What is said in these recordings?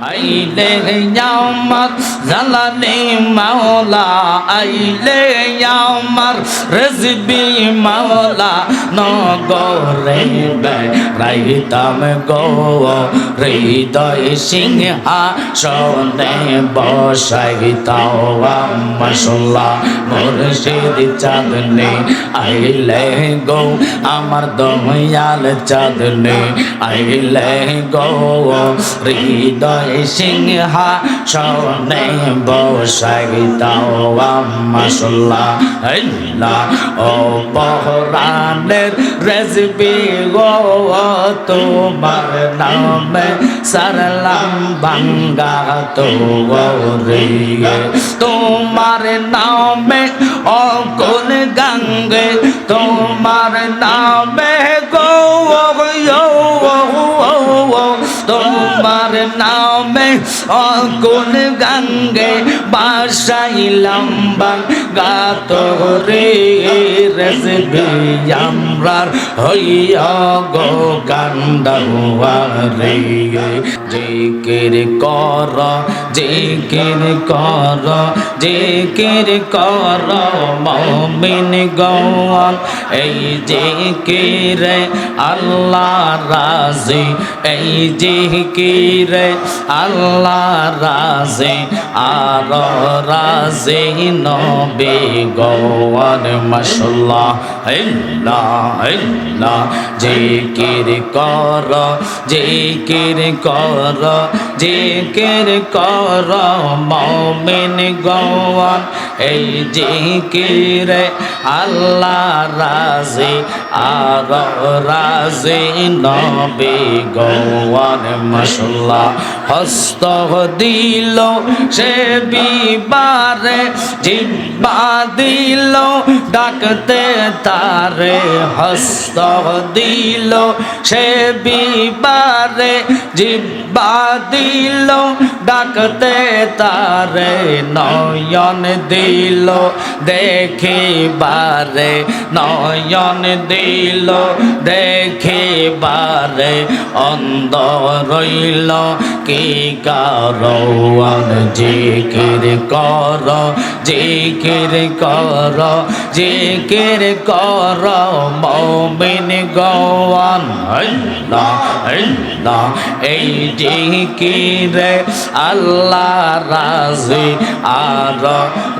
আইলে আমার জালালি মাওলা আইলে আমার রেজবি মাওলা নগরে রাইতাম গো হৃদয় সিংহা সনে বসাইতাও মশলা মুর্শিদ চাঁদনে আইলে গো আমার দয়াল চাঁদনে আইলে গো হৃদয় সিংহা সনে বসাইতাও মশলা আল্লাহ ও বহরানের রেজবি গো তোমার নামে সারলাম বাঙ্গা তো তোমার নামে অকুল গঙ্গে তোমার নামে গো তোমার নামে অকুল গঙ্গে বাসাইলাম বাঙ্গাত রে রেসবি আমরার হইয়া গো কান্দাওয়া রে জিকির কর জিকির কর জিকির কর, মমিন গওয়ান এই জিকির আল্লাহ রাজি, এই জিকির আল্লাহ রাজি, আর রাজি, নবী গওয়ান মাশাল্লাহ আল্লাহ জিকির কর জিকির কর জিকির কর, মমিন গওয়ান এই জিকির আল্লাহ রাজি, আর রাজি, নবী গওয়ান মাশাল্লাহ হস্ত দিল সে বিবারে, জিব্বা দিল ডাকতে তারে। হস্ত দিল সে বিবারে, জিব্বা দিল ডাকতে তারে। নয়ন দিল দেখিবারে নয়ন দিল দেখিবারে অন্ধ রইল। কি কারণ জিকির কর? জিকির কর জিকির কর মমিন গওয়ান এই জিকির আল্লাহ রাজি, আর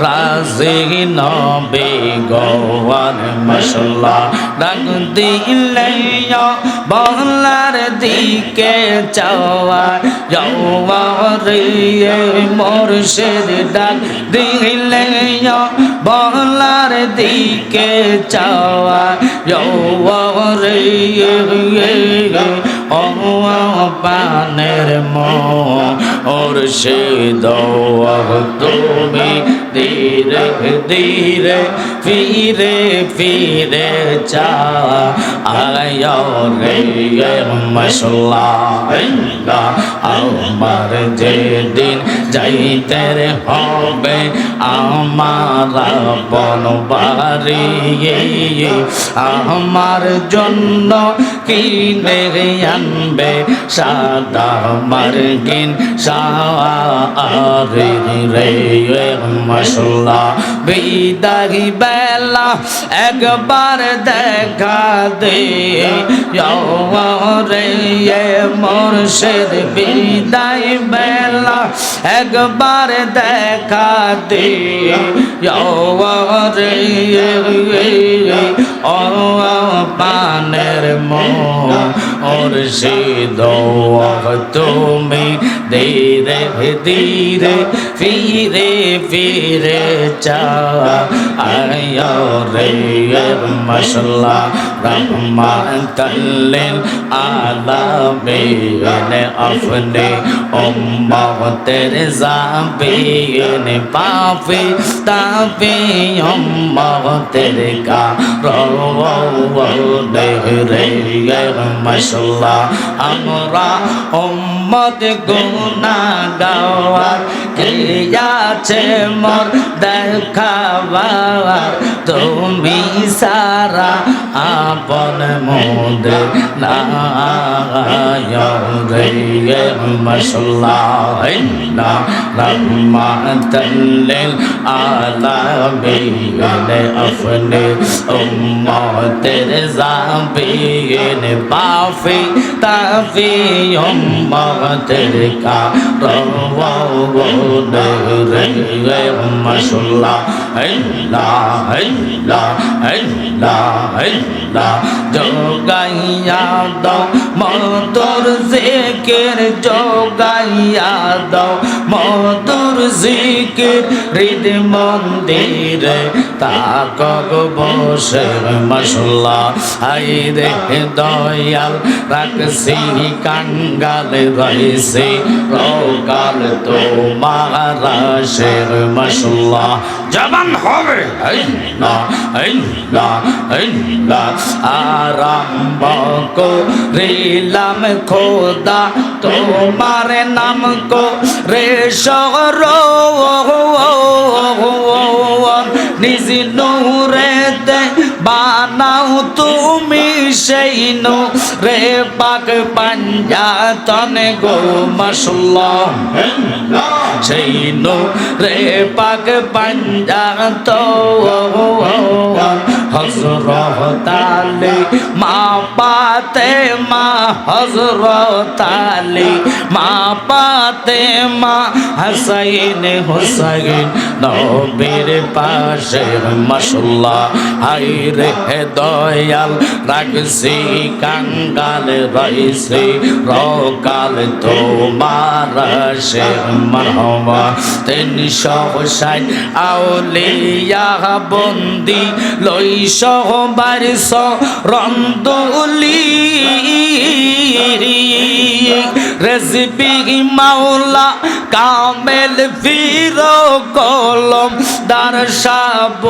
রাজি নবে গওয়ান মশলা ডাক দিলে বহলার দিকে চাওয়া যাওয়া রে মোরশেদ ডাক দিলে বহলার দিকে চাওয়া রে ও পানের মো ওর সে তুমি ধীরে ধীরে ফিরে ফিরে চা আয় রে, মশলা আমার যেদিন যাইতে হবে, আমার বনবারি আমার জন্য কিনে আনবে সাদা মার্গিন সারে মশলা। বিদারি বেলা একবার দেখা দে রে মোরশেদ বিদায় বেলা একবার দেখা দে রে ও পানের মো সে তুমি ধীরে ধীরে ফিরে ফিরে চা রে মশলা, রহমাতাল্লিল আলামিন, আপনি উম্মতের জাবিন পাপি তাপি উম্মতের কা রে রে মশলা। আমরা উম্মত গুনা গাওয়ার কে আছে মোর দেখাবার তুমি সারা আপন মোদে রে মশাল্লাহ রহমাতাল্লিল আলামিন अपने उम्मतेर जाबीन बाफी ताफी उम्मतेर का रवाउन रे আল্লাহ যোগাইয়া দাও মতর জিকির যোগাইয়া দাও মতর জিকির হৃদ মন্দিরে তাক বসে মশলা হাই রে দয়াল রাখছি কাঙ্গাল রয়েছে রোকাল তোমার শের মশলা জবান হবে। না না না আরম্ভ করিলাম খোদা, তোমার নাম কো রে শহর নিজ নূরে বানাও তুমি সেই নু রে পাক পাঞ্জাতন গো মশলা সেই নু রে পাক পাঞ্জাত হজরত আলী, মা পাতে মা হজরত আলী, মা পাতে মা হাসাইন হুসাইন, নবীর পাশে মশলা হাই রে দয়াল, রাখছি কাঙ্গাল রইছি রকাল তোমার সে মরহমা তিনশো ষাট আউলিয়া বন্দি লইশ বারিশ রন্দুলি রেসিপি মাওলা কামেল ফির কলম দারশাব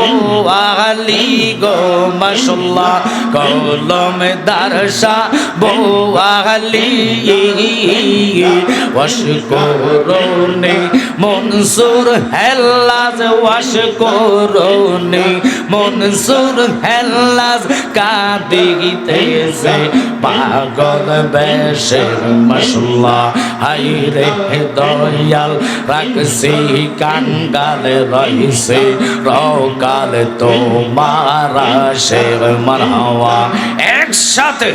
আলি গো মশলা কলম দারশা বোয়ালি ওয়াশ করুনি, মনসুর হেল্লাজ ওয়াশ করুনি, মনসুর হেল্লাজ কাঁদিতেছে পাগল বেশে মশলা। হাই রে দয়াল, রাখছি কাঙ্গাল রইছে, রকাল তোমার সে মারহাওয়া। একসাথে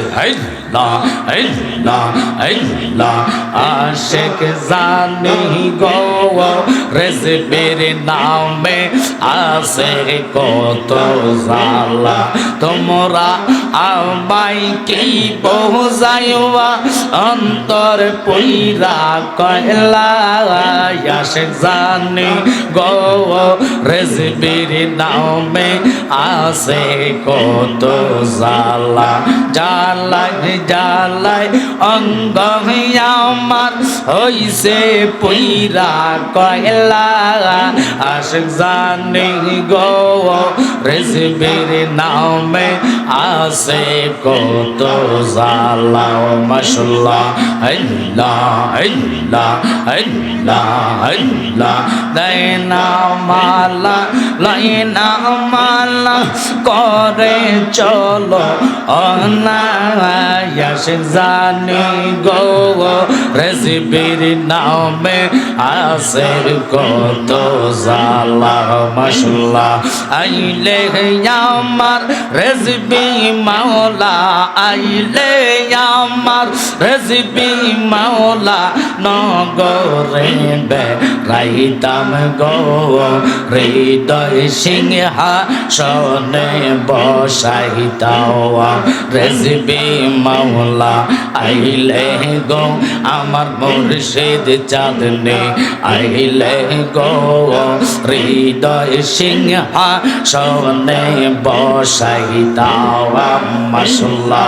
আশেক জানি গো রেজবের নামে আসে কত জালা তোমরা আমায় কি বোঝাইবা? অন্তর পইরা কয়লা আশেক জানি গো, রেজবের নামে আসে কত জালা জালাই জালাই অঙ্গ আমার হইছে পইরা কয়লা আশেক জানি গো, রেজবের নামে আসে কত জালা মশলা আল্লাহ আল্লাহ আল্লাহ আল্লাহ। দেনা মালা, লাইনা মালা করে চলো, অনায়াস জানি গো রেসিপির নামে আসের কত জালা মশলা আইলে আমার রেসিপি মাওলা, আইলে আমার রেসিপি মাওলা, নগরে বে রাইতাম গো, হৃদয় সিংহা সনে বসাইতাও রেসিপি মাওলা, আইলে গো আমার মুর্শিদ চাঁদনে, আইলে গো, হৃদয় সিংহা সনে বসাইতাও মশলা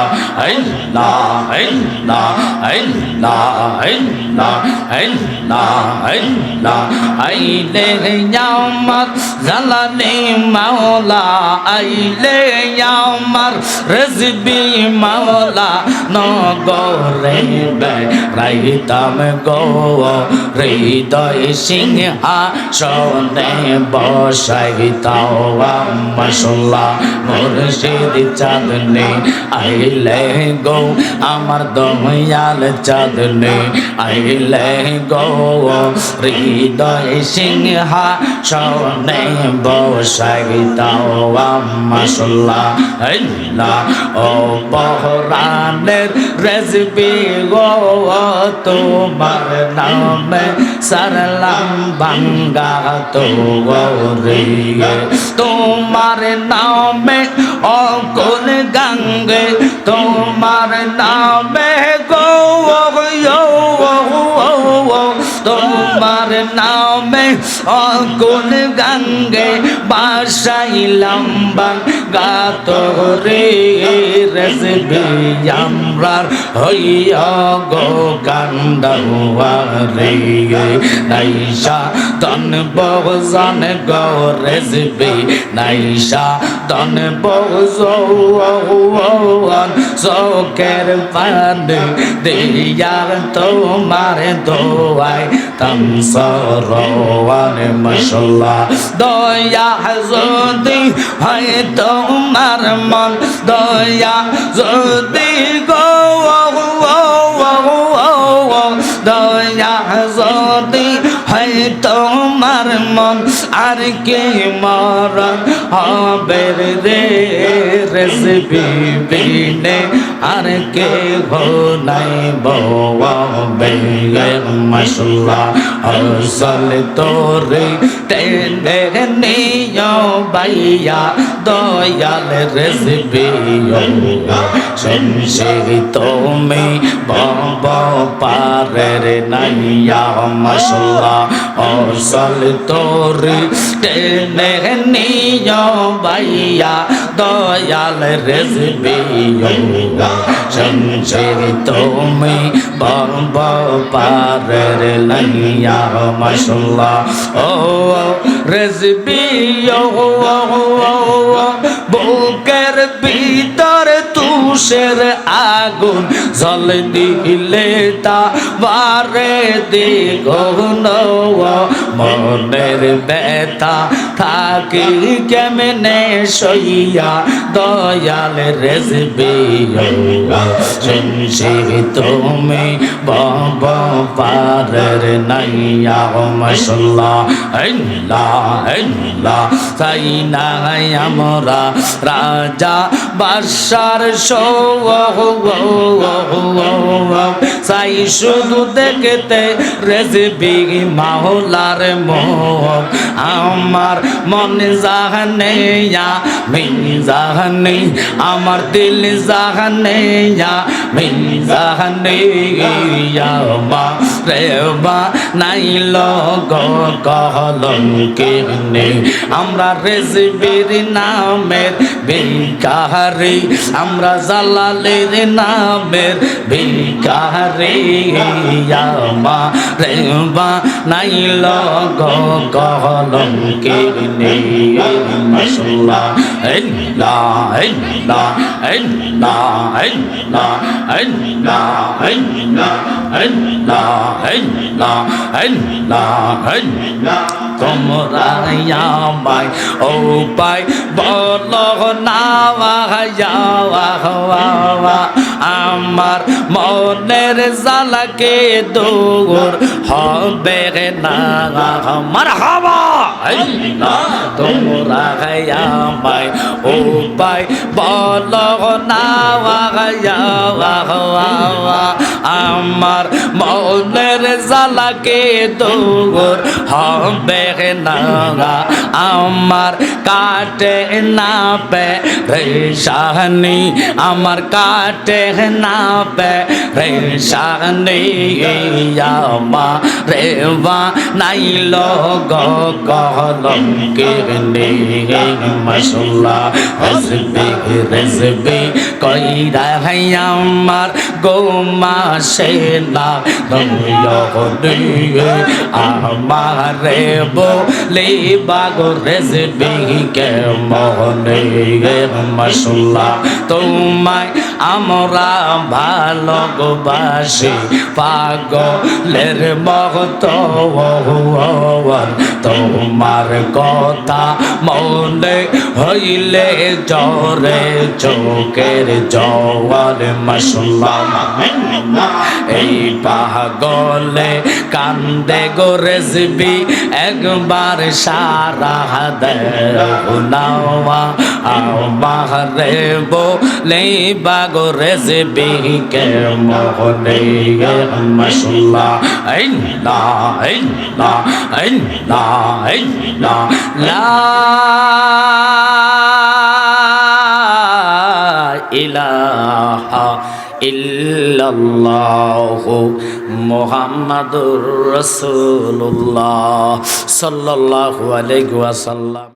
আল্লাহ আল্লাহ আল্লাহ আল্লাহ আল্লাহ আল্লাহ আইলে আমার জালানি মাওলা, আইলে আমার রেজবি মাওলা। নগরে রাই যাইতাম গো, হৃদয় সিংহা সনে বসাইতাও মশলা মুর্শিদ চাঁদনি, আইলে গো আমার দয়াল চাঁদনি, আইলে গো হৃদয় সিংহা সনে বসাইতাও মশলা আল্লাহ ও বহরানের রেজবি গো তোমার নামে সারলাম বাঙ্গা তো রে তোমার নামে অকুল গঙ্গে তোমার নামে গো তোমার নামে অকুল গঙ্গে বাসাই বাঙ্গাত রে রেসবি আমরার হইয়া গো কান্দাওয়া রে নাইশা তন বহজান গো রেসবি নাইশা তন বহজান চোখের পান দিয়া তোমার দোয়াই তম সরওয়ান মশলা দয়া যদি হয় তোমার মন দয়া। যদি গো দয়া। যদি হয় তোমার মন, আর কে মরণ হবে রে? রেসিপি বিনে আর কে হো নাই ববে মশলা। আসল তোরে টেনে নিও বাইয়া দয়াল রেসিপি শুনছে তুমি বব পারের নাইয়া মশলা। আসল তোরে টেনে নিও বাইয়া দয়াল রেসিপি শুনছে তুমি বব পারের নাইয়া মশলা ও রেসিপি বুকের ভিতর তুষের আগুন জল দিলে তা বারে দ্বিগুণ মনের ব্যথা থাকি কেমনে সইয়া দয়াল রেসবি তুমি বব পারের নাইয়া মশলা আল্লাহ আল্লাহ। তাই না আমরা রাজা বাসার সাই শুধু দেখতে রেসিপি মাওলার মোহ আমার মন জাহানেয়া মিন জাহানে আমার দিল জাহানেয়া মিন জাহানেয়া মা বা নাই লগ কহলন কেনে আমরা রেজবির নামের ভিকারি আমরা জালালের নামের ভিকারি মা রে বা নাই লগ কহলন কেনে তোমরা আমায় ও পাই বল না যাওয়া হওয়া আমার মনের জালাকে দৌড় হবে না। আমার হবা তোমরা আমায় পাই বল না আমার মনের জালাকে দৌড় হবে না। আমার কাটে না পে রেশানি আমার কাটে নাবে রে সানি আমা আমার গোমা সেনা আমার বলে বাগো রেজবি কে মোহনে মশলা তোমায় আমরা ভালোবাসি পাগলের মহত তোমার কথা মনে হইলে জরে চোখের জওয়ার মশলা এই পাগলে কান্দে গো রেসবি একবার সারা দেওয়া রেসবি কে মোহনে মশলা এই না এই না এই না এই না লা ইলাহা ইল্লাল্লাহু মুহাম্মাদুর রাসূলুল্লাহ সাল্লাল্লাহু আলাইহি ওয়াসাল্লাম।